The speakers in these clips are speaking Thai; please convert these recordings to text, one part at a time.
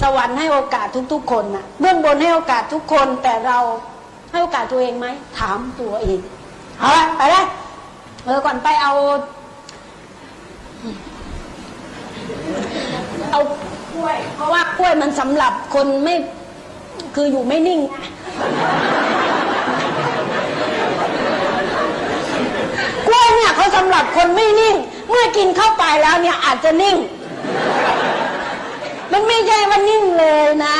สวรรค์ให้โอกาสทุกๆ คนนะเบื้องบนให้โอกาสทุกคนแต่เราให้โอกาสตัวเองไหมถามตัวเองเอาละไปเลยเออก่อนไปเอา เอากล้วย เพราะว่ากล้วยมันสำหรับคนไม่คืออยู่ไม่นิ่งไงกล้วยเนี่ยเขาสำหรับคนไม่นิ่ง เมื่อกินเข้าไปแล้วเนี่ยอาจจะนิ่ง มันไม่ใช่ว่านิ่งเลยนะ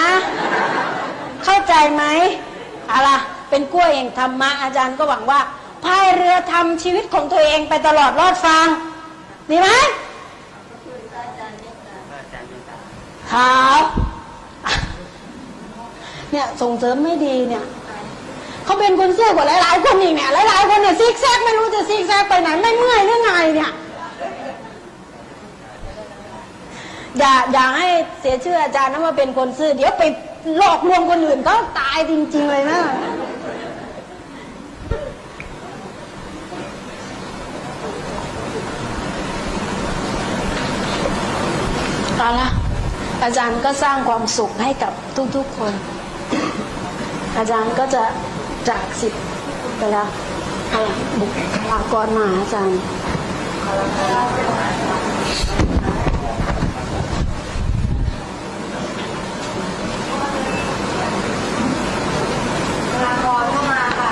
เข้าใจไหมอาล่ะเป็นกล้วยแห่งธรรมะอาจารย์ก็หวังว่าพายเรือทำชีวิตของตัวเองไปตลอดรอดฟังดีไหมครับเนี่ยส่งเสริมไม่ดีเนี่ยเขาเป็นคนซื่อกว่าหลายๆคนอีกเนี่ยหลายๆคนเนี่ยซิกแซกไม่รู้จะซิกแซกไปไหนไม่เมื่อยหรือไงเนี่ย อย่าอย่าให้เสียชื่ออาจารย์นะว่าเป็นคนซื่อ เดี๋ยวไปหลอกลวงคนอื่นก็ตายจริง ๆ เลยนะเอาละอาจารย์ก็สร้างความสุขให้กับทุก ๆ คน อาจารย์ก็จะจากสิทธิ์ไปแล้วเอะบุคลากรมาอาจารย์ ลากรเข้ามาค่ะ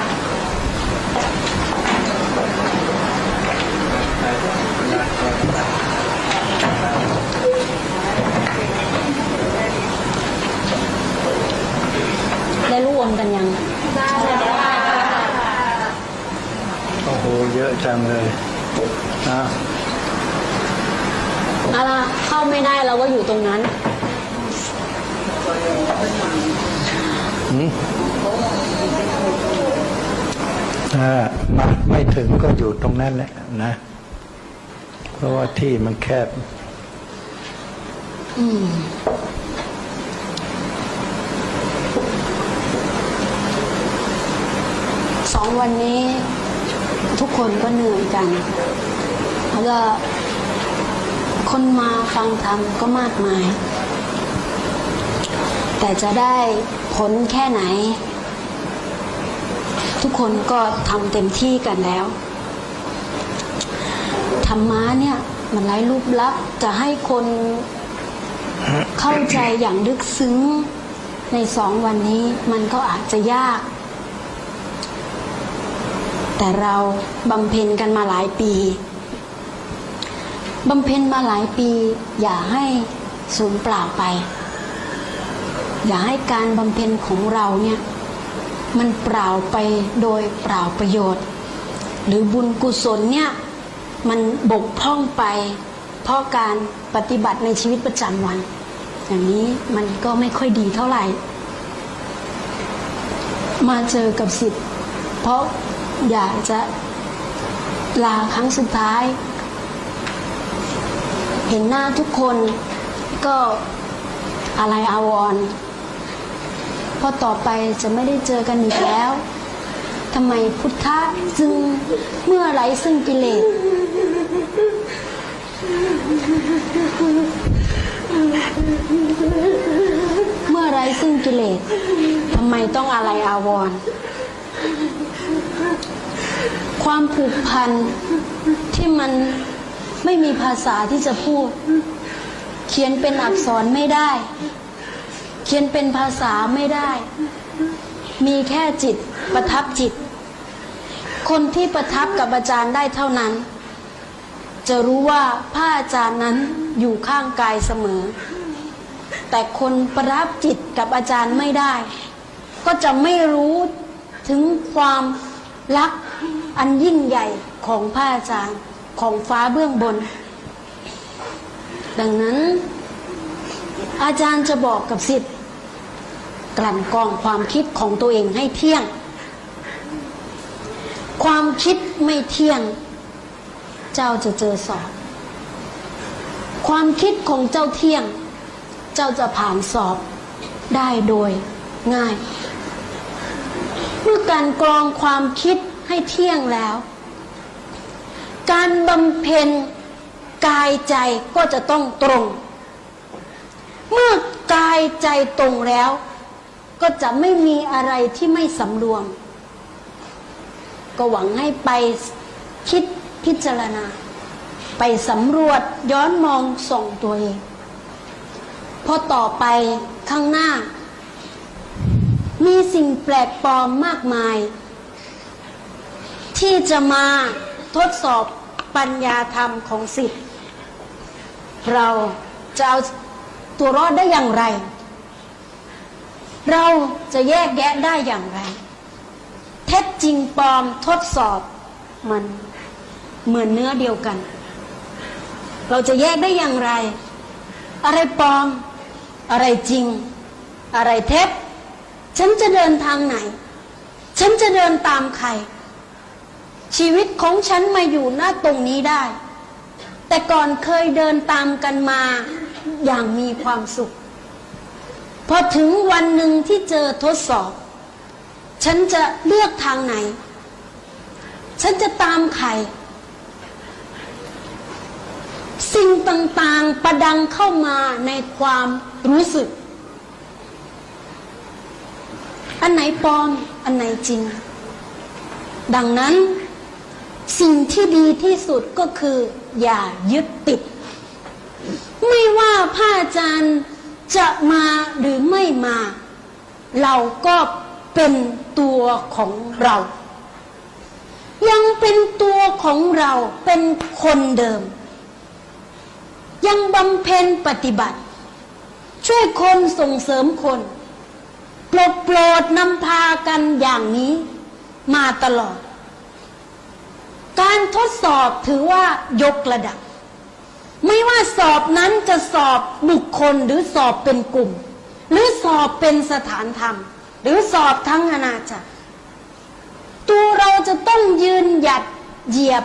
ได้ร่วมกันยัง ได้แล้วค่ะโอ้โห เยอะจังเลยนะเอาล่ะเข้าไม่ได้เราก็อยู่ตรงนั้นหืม ถ้ามาไม่ถึงก็อยู่ตรงนั้นแหละนะ เพราะว่าที่มันแคบ อืมสองวันนี้ทุกคนก็เหนื่อยกัน แล้วก็คนมาฟังธรรมก็มากมาย แต่จะได้ผลแค่ไหน ทุกคนก็ทำเต็มที่กันแล้วธรรมะเนี่ยมันไร้รูปลักษณ์จะให้คนเข้าใจอย่างลึกซึ้งในสองวันนี้มันก็อาจจะยาก แต่เราบำเพ็ญกันมาหลายปีบำเพ็ญมาหลายปี อย่าให้สูญเปล่าไป อย่าให้การบำเพ็ญของเราเนี่ยมันเปล่าไปโดยเปล่าประโยชน์ หรือบุญกุศลเนี่ยมันบกพร่องไปเพราะการปฏิบัติในชีวิตประจำวัน อย่างนี้มันก็ไม่ค่อยดีเท่าไหร่ มาเจอกับสิทธิ์เพราะอยากจะลาครั้งสุดท้าย เห็นหน้าทุกคนก็อะไรอาวรณ์ เพราะต่อไปจะไม่ได้เจอกันอีกแล้วทำไมพุทธะจึงเมื่อไรซึ่งกิเลสเมื่อไรซึ่งกิเลสทำไมต้องอะไรอาวรณ์ความผูกพันที่มันไม่มีภาษาที่จะพูด เขียนเป็นอักษรไม่ได้ ขียนเป็นภาษาไม่ได้ มีแค่จิตประทับจิต คนที่ประทับกับอาจารย์ได้เท่านั้น จะรู้ว่าพระอาจารย์นั้นอยู่ข้างกายเสมอ แต่คนประทับจิตกับอาจารย์ไม่ได้ ก็จะไม่รู้ถึงความรักอันยิ่งใหญ่ของพระอาจารย์ของฟ้าเบื้องบน ดังนั้นอาจารย์จะบอกกับสิทธิ์ กลั่นกรองความคิดของตัวเองให้เที่ยง ความคิดไม่เที่ยง เจ้าจะเจอสอบ ความคิดของเจ้าเที่ยง เจ้าจะผ่านสอบได้โดยง่าย เมื่อการกรองความคิดให้เที่ยงแล้ว การบำเพ็ญกายใจก็จะต้องตรง เมื่อกายใจตรงแล้ว ก็จะไม่มีอะไรที่ไม่สำรวม ก็หวังให้ไปคิดพิจารณา ไปสำรวจย้อนมองส่องตัวเองเพอต่อไปข้างหน้า มีสิ่งแปลกปลอมมากมาย ที่จะมาทดสอบปัญญาธรรมของสิทธิ์เราจะเอาตัวรอดได้อย่างไร เราจะแยกแยะได้อย่างไร เท็จจริงปลอมทดสอบมันเหมือนเนื้อเดียวกัน เราจะแยกได้อย่างไร อะไรปลอม อะไรจริง อะไรเท็จ ฉันจะเดินทางไหน ฉันจะเดินตามใคร ชีวิตของฉันมาอยู่หน้าตรงนี้ได้ แต่ก่อนเคยเดินตามกันมาอย่างมีความสุข พอถึงวันหนึ่งที่เจอทดสอบ ฉันจะเลือกทางไหน ฉันจะตามใครสิ่งต่างๆประดังเข้ามาในความรู้สึก อันไหนปลอม อันไหนจริง ดังนั้น สิ่งที่ดีที่สุดก็คือ อย่ายึดติด ไม่ว่าพระอาจารย์ จะมาหรือไม่มา เราก็เป็นตัวของเรา ยังเป็นตัวของเราเป็นคนเดิม ยังบำเพ็ญปฏิบัติ ช่วยคนส่งเสริมคนปรดโปรดนำพากันอย่างนี้มาตลอด การทดสอบถือว่ายกระดับ ไม่ว่าสอบนั้นจะสอบบุคคลหรือสอบเป็นกลุ่ม หรือสอบเป็นสถานธรรม หรือสอบทั้งอาณาจักรตัวเราจะต้องยืนหยัดเหยียบ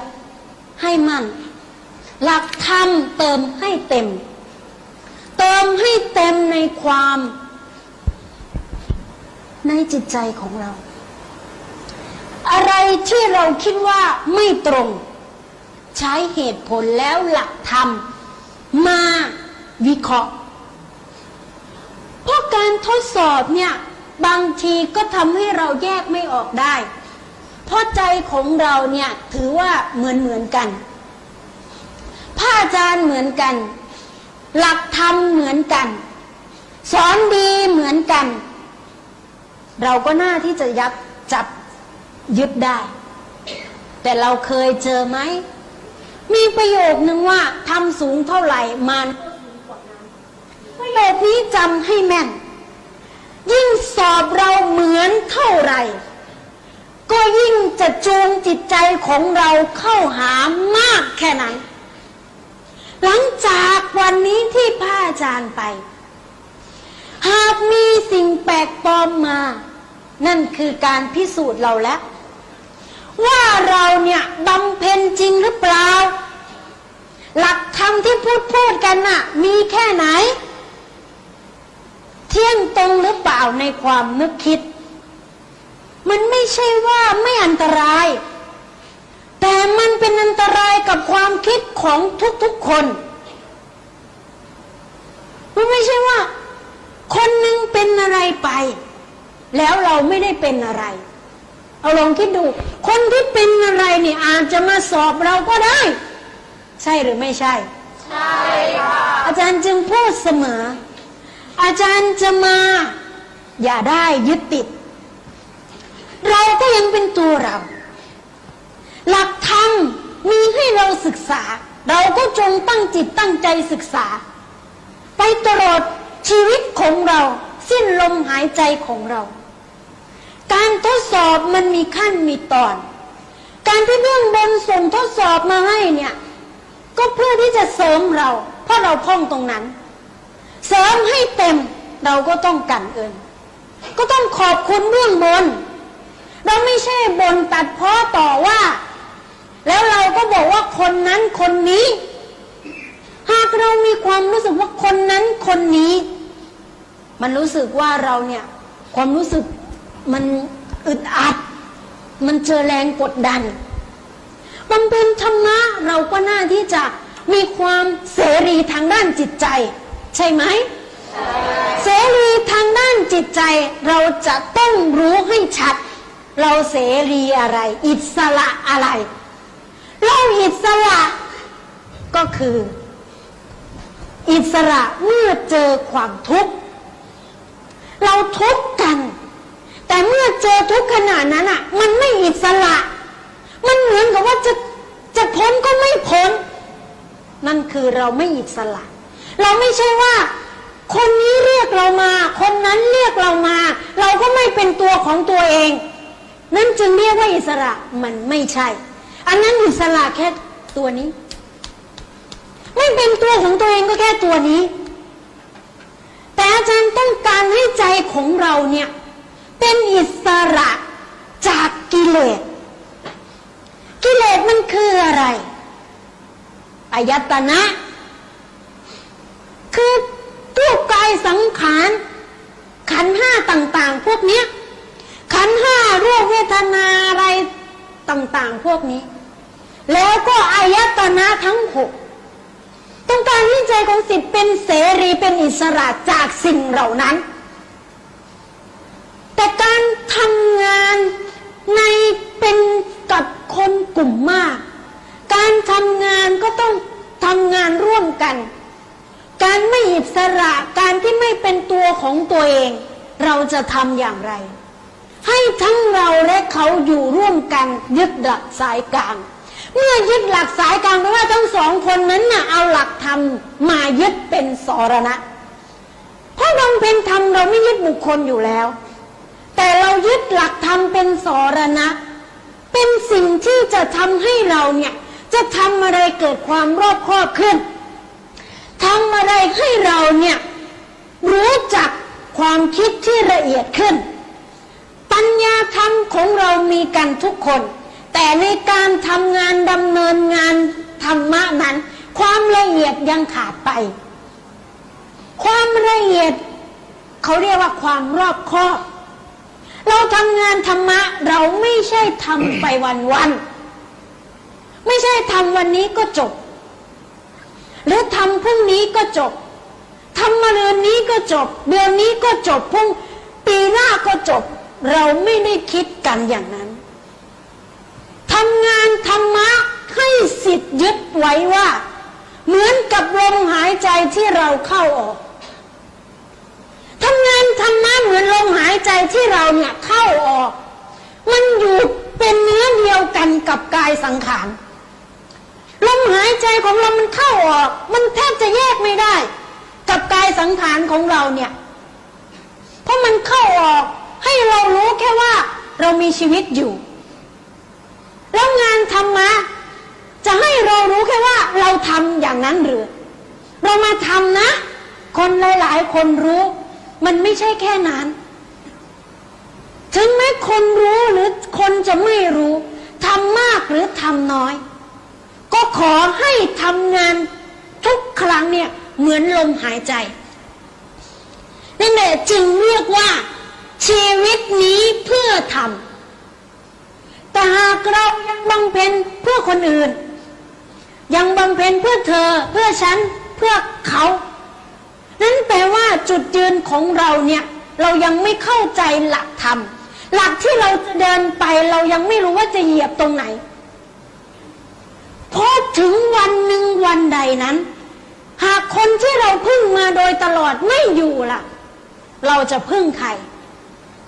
ให้มั่น หลักธรรมเติมให้เต็ม เติมให้เต็มในความ ในจิตใจของเรา อะไรที่เราคิดว่าไม่ตรง ใช้เหตุผลแล้วหลักธรรม มาวิเคราะห์เพราะการทดสอบเนี่ย บางทีก็ทำให้เราแยกไม่ออกได้ เพราะใจของเราเนี่ยถือว่าเหมือนเหมือนกันพระอาจารย์เหมือนกัน หลักธรรมเหมือนกัน สอนดีเหมือนกัน เราก็น่าที่จะยับจับยึดได้ แต่เราเคยเจอไหม มีประโยคนึงว่าทำสูงเท่าไหร่มันประโยคนี้จำให้แม่น ยิ่งสอบเราเหมือนเท่าไหร่ ก็ยิ่งจะจูงจิตใจของเราเข้าหามากแค่นั้น หลังจากวันนี้ที่พระอาจารย์ไป หากมีสิ่งแปลกปลอมมา นั่นคือการพิสูจน์เราแล้ว ว่าเราเนี่ยบำเพ็ญจริงหรือเปล่า หลักธรรมที่พูดพูดกันน่ะ มีแค่ไหน เที่ยงตรงหรือเปล่าในความนึกคิด มันไม่ใช่ว่าไม่อันตราย แต่มันเป็นอันตรายกับความคิดของทุกๆคนมันไม่ใช่ว่า คนหนึ่งเป็นอะไรไป แล้วเราไม่ได้เป็นอะไร เอาลองคิดดู คนที่เป็นอะไรนี่อาจจะมาสอบเราก็ได้ ใช่หรือไม่ใช่ ใช่ค่ะอาจารย์จึงพูดเสมอ อาจารย์จะมา อย่าได้ยึดติด เราก็ยังเป็นตัวเรา หลักธรรมมีให้เราศึกษา เราก็จงตั้งจิตตั้งใจศึกษา ไปตลอดชีวิตของเรา สิ้นลมหายใจของเรา การทดสอบมันมีขั้นมีตอน การที่เบื้องบนส่งทดสอบมาให้เนี่ย ก็เพื่อที่จะเสริมเรา เพราะเราพ่องตรงนั้น เสริมให้เต็มเราก็ต้องกันเอินก็ต้องขอบคุณเบื้องบน เราไม่ใช่บนตัดพ้อต่อว่า แล้วเราก็บอกว่าคนนั้นคนนี้ หากเรามีความรู้สึกว่าคนนั้นคนนี้ มันรู้สึกว่าเราเนี่ยความรู้สึก มันอึดอัด มันเจอแรงกดดันบำเพ็ญธรรมะเราก็น่าที่จะมีความเสรีทางด้านจิตใจ ใช่ไหมเสรีทางด้านจิตใจเราจะต้องรู้ให้ชัด เราเสรีอะไร อิสระอะไร เราอิสระก็คือ อิสระเมื่อเจอความทุกข์ เราทุกข์กัน แต่เมื่อเจอทุกขณะนั้นอะ มันไม่อิสระ มันเหมือนกับว่าจะจะพ้นก็ไม่พ้น นั่นคือเราไม่อิสระ เราไม่ใช่ว่า คนนี้เรียกเรามา คนนั้นเรียกเรามา เราก็ไม่เป็นตัวของตัวเอง นั่นจึงเรียกว่าอิสระมันไม่ใช่ อันนั้นอิสระแค่ตัวนี้ ไม่เป็นตัวของตัวเองก็แค่ตัวนี้ แต่อาจารย์ต้องการให้ใจของเราเนี่ย เป็นอิสระจากกิเลส กิเลสมันคืออะไร อายตนะ คือรูปกายสังขาร ขันห้าต่าง ๆ พวกนี้ ขันห้ารูปเวทนาอะไรต่าง ๆ พวกนี้ แล้วก็อายตนะทั้งหกต้องการให้ใจของสิทธิ์เป็นเสรีเป็นอิสระจากสิ่งเหล่านั้น แต่การทำงานในเป็นกับคนกลุ่มมาก การทำงานก็ต้องทำงานร่วมกัน การไม่อิสระการที่ไม่เป็นตัวของตัวเอง เราจะทำอย่างไร ให้ทั้งเราและเขาอยู่ร่วมกันยึดหลักสายกลาง เมื่อยึดหลักสายกลางแปลว่าทั้งสองคนนั้นนะ่ะเอาหลักธรรมมายึดเป็นสรณะเพราะบำเพ็ญธรรมเราไม่ยึดบุคคลอยู่แล้ว แต่เรายึดหลักธรรมเป็นสรณะ เป็นสิ่งที่จะทำให้เราเนี่ย จะทำอะไรเกิดความรอบคอบขึ้นทำอะไรให้เราเนี่ยรู้จักความคิดที่ละเอียดขึ้น ปัญญาธรรมของเรามีกันทุกคน แต่ในการทำงานดำเนินงานธรรมะนั้น ความละเอียดยังขาดไป ความละเอียดเขาเรียกว่าความรอบคอบ เราทำงานธรรมะ เราไม่ใช่ทำไปวันวันไม่ใช่ทำวันนี้ก็จบ หรือทำพรุ่งนี้ก็จบทำมาเดือนนี้ก็จบ เดือนนี้ก็จบพรุ่งปีหน้าก็จบ เราไม่ได้คิดกันอย่างนั้นทำงานธรรมะให้สิทธิ์ยึดไว้ว่า เหมือนกับลมหายใจที่เราเข้าออก ธรรมะเหมือนลมหายใจที่เราเนี่ยเข้าออก มันอยู่เป็นเนื้อเดียวกันกับกายสังขารลมหายใจของเรามันเข้าออก มันแทบจะแยกไม่ได้ กับกายสังขารของเราเนี่ย เพราะมันเข้าออกให้เรารู้แค่ว่าเรามีชีวิตอยู่ แล้วงานธรรมะจะให้เรารู้แค่ว่าเราทำอย่างนั้นหรือ เรามาทำนะ คนหลาย ๆ คนรู้ มันไม่ใช่แค่นั้น ถึงแม้คนรู้หรือคนจะไม่รู้ทำมากหรือทำน้อย ก็ขอให้ทำงานทุกครั้งเนี่ยเหมือนลมหายใจนั่นแหละจึงเรียกว่าชีวิตนี้เพื่อทำแต่หากเรายังบังเพนเพื่อคนอื่น ยังบังเพนเพื่อเธอ เพื่อฉันเพื่อเขา นั่นแปลว่าจุดยืนของเราเนี่ย เรายังไม่เข้าใจหลักธรรม หลักที่เราจะเดินไปเรายังไม่รู้ว่าจะเหยียบตรงไหนพอถึงวันหนึ่งวันใดนั้น หากคนที่เราพึ่งมาโดยตลอดไม่อยู่ล่ะ เราจะพึ่งใคร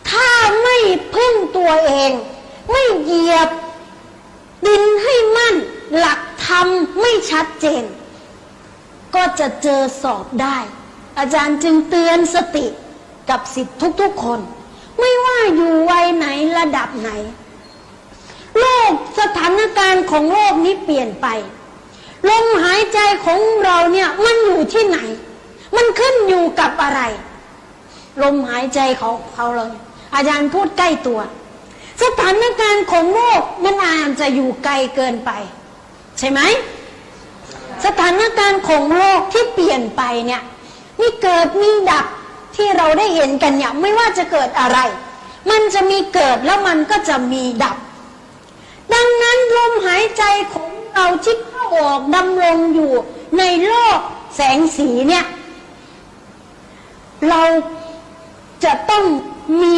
ถ้าไม่พึ่งตัวเอง ไม่เหยียบ ดินให้มั่น หลักธรรมไม่ชัดเจน ก็จะเจอสอบได้ อาจารย์จึงเตือนสติกับสิทธิ์ทุกๆคน ไม่ว่าอยู่วัยไหนระดับไหน โลกสถานการณ์ของโลกนี้เปลี่ยนไปลมหายใจของเราเนี่ยมันอยู่ที่ไหน มันขึ้นอยู่กับอะไร ลมหายใจของเขาเราอาจารย์พูดใกล้ตัว สถานการณ์ของโลกมันอาจจะอยู่ไกลเกินไป ใช่ไหม สถานการณ์ของโลกที่เปลี่ยนไปเนี่ย มีเกิดมีดับที่เราได้เห็นกันเนี่ยไม่ว่าจะเกิดอะไร มันจะมีเกิดแล้วมันก็จะมีดับ ดังนั้นลมหายใจของเราที่เข้าออกดำรงอยู่ในโลกแสงสีเนี่ย เราจะต้องมี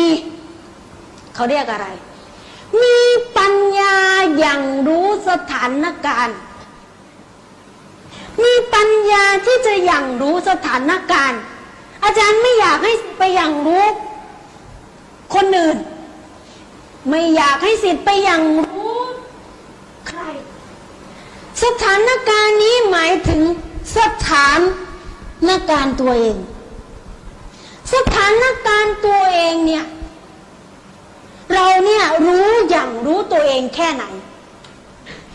เขาเรียกอะไร มีปัญญาอย่างรู้สถานการณ์ มีปัญญาที่จะอย่างรู้สถานการณ์ อาจารย์ไม่อยากให้ไปอย่างรู้ คนอื่น ไม่อยากให้สิทธิ์ไปอย่างรู้ใคร สถานการณ์นี้หมายถึงสถานการณ์ตัวเอง สถานการณ์ตัวเองเนี่ย เราเนี่ยรู้อย่างรู้ตัวเองแค่ไหน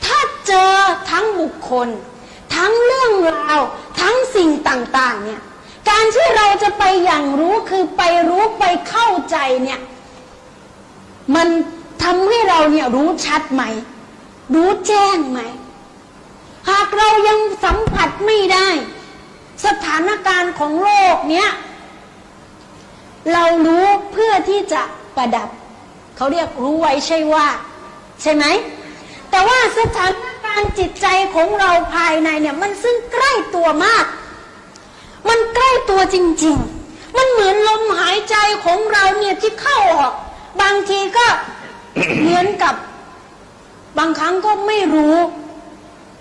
ถ้าเจอทั้งบุคคล ทั้งเรื่องราว ทั้งสิ่งต่างๆเนี่ยการที่เราจะไปอย่างรู้คือไปรู้ไปเข้าใจเนี่ยมันทำให้เราเนี่ยรู้ชัดไหม รู้แจ้งไหม หากเรายังสัมผัสไม่ได้ สถานการณ์ของโลกเนี้ยเรารู้เพื่อที่จะประดับ เขาเรียกรู้ไว้ใช่ว่า ใช่ไหม แต่ว่าสถานารจิตใจของเราภายในเนี่ย มันซึ่งใกล้ตัวมาก มันใกล้ตัวจริง ๆ มันเหมือนลมหายใจของเราเนี่ยที่เข้าออก บางทีก็เหมือนกับบางครั้งก็ไม่รู้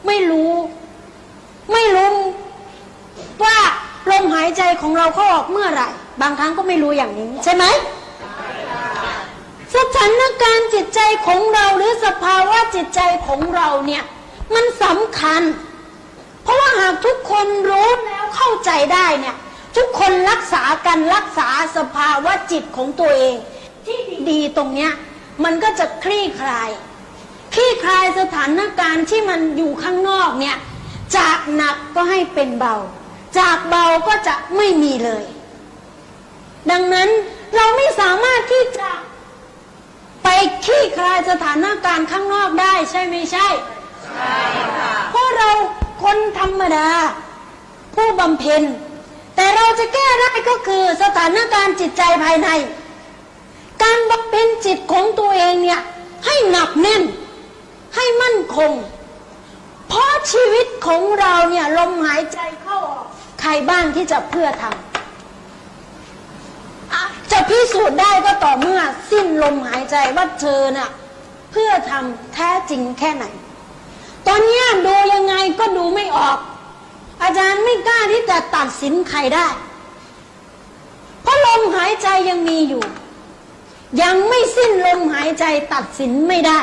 ไม่รู้ ไม่รู้ว่าลมหายใจของเราเข้าออกเมื่อไหร่ บางครั้งก็ไม่รู้อย่างนี้ใช่ไหมสถานการณ์จิตใจของเราหรือสภาวะจิตใจของเราเนี่ย มันสำคัญ เพราะว่าหากทุกคนรู้แล้วเข้าใจได้เนี่ย ทุกคนรักษากันรักษาสภาวะจิตของตัวเอง ที่ดีตรงเนี้ยมันก็จะคลี่คลาย คลี่คลายสถานการณ์ที่มันอยู่ข้างนอกเนี่ยจากหนักก็ให้เป็นเบา จากเบาก็จะไม่มีเลย ดังนั้นเราไม่สามารถที่จะไปคลี่คลายสถานการณ์ข้างนอกได้ใช่ไม่ใช่ เพราะเราคนธรรมดา ผู้บำเพ็ญ แต่เราจะแก้ได้ก็คือสถานการณ์จิตใจภายใน การบำเพ็ญจิตของตัวเองเนี่ย ให้หนักแน่น ให้มั่นคง เพราะชีวิตของเราเนี่ยลมหายใจเข้าออกใครบ้างที่จะเพื่อทำอะจะพิสูจน์ได้ก็ต่อเมื่อสิ้นลมหายใจว่าเธอน่ะเพื่อทำแท้จริงแค่ไหน ตอนนี้ดูยังไงก็ดูไม่ออก อาจารย์ไม่กล้าที่จะตัดสินใครได้ เพราะลมหายใจยังมีอยู่ ยังไม่สิ้นลมหายใจตัดสินไม่ได้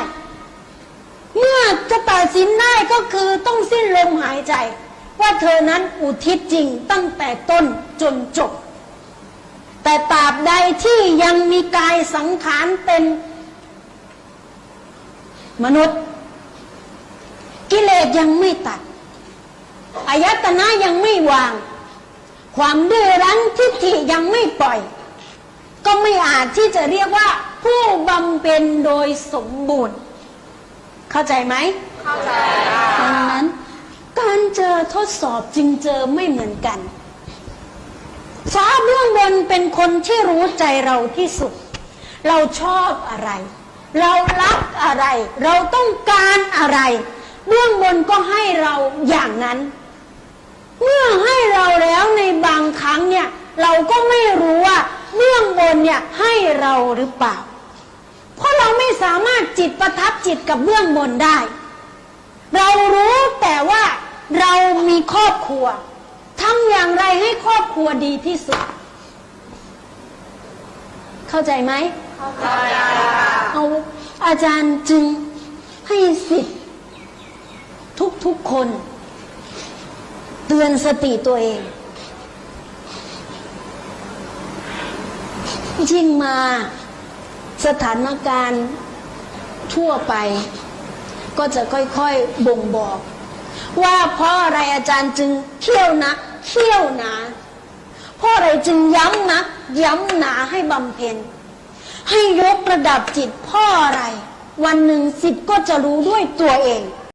เมื่อจะตัดสินได้ก็คือต้องสิ้นลมหายใจ ว่าเธอนั้นอุทิศจริงตั้งแต่ต้นจนจบ แต่ตราบใดที่ยังมีกายสังขารเป็นมนุษย์ กิเลสยังไม่ตัดอายตนะยังไม่วาง ความดื้อรั้นทิฏฐิยังไม่ปล่อย ก็ไม่อาจที่จะเรียกว่า ผู้บำเพ็ญโดยสมบูรณ์ เข้าใจไหมเข้าใจค่ะดังนั้น การเจอทดสอบจึงเจอไม่เหมือนกันฟ้าเบื้องบนเป็นคนที่รู้ใจเราที่สุด เราชอบอะไร เรารักอะไร เราต้องการอะไร เบื้องบนก็ให้เราอย่างนั้น เมื่อให้เราแล้วในบางครั้งเนี่ย เราก็ไม่รู้ว่าเบื้องบนเนี่ยให้เราหรือเปล่า เพราะเราไม่สามารถจิตประทับจิตกับเบื้องบนได้ เรารู้แต่ว่าเรามีครอบครัวทำอย่างไรให้ครอบครัวดีที่สุด เข้าใจไหมเข้าใจค่ะเอาอาจารย์จึงให้สิทธิ์ ทุกคน เตือนสติตัวเอง ยิ่งมาสถานการณ์ทั่วไป ก็จะค่อยๆบ่งบอก ว่าเพราะอะไรอาจารย์จึงเขี่ยวนะเขี่ยวหนาเพราะอะไรจึงย้ำนัก ย้ำหนาให้บำเพ็ญให้ยกระดับจิตพ่ออะไร วันหนึ่งสิทธิ์ก็จะรู้ด้วยตัวเอง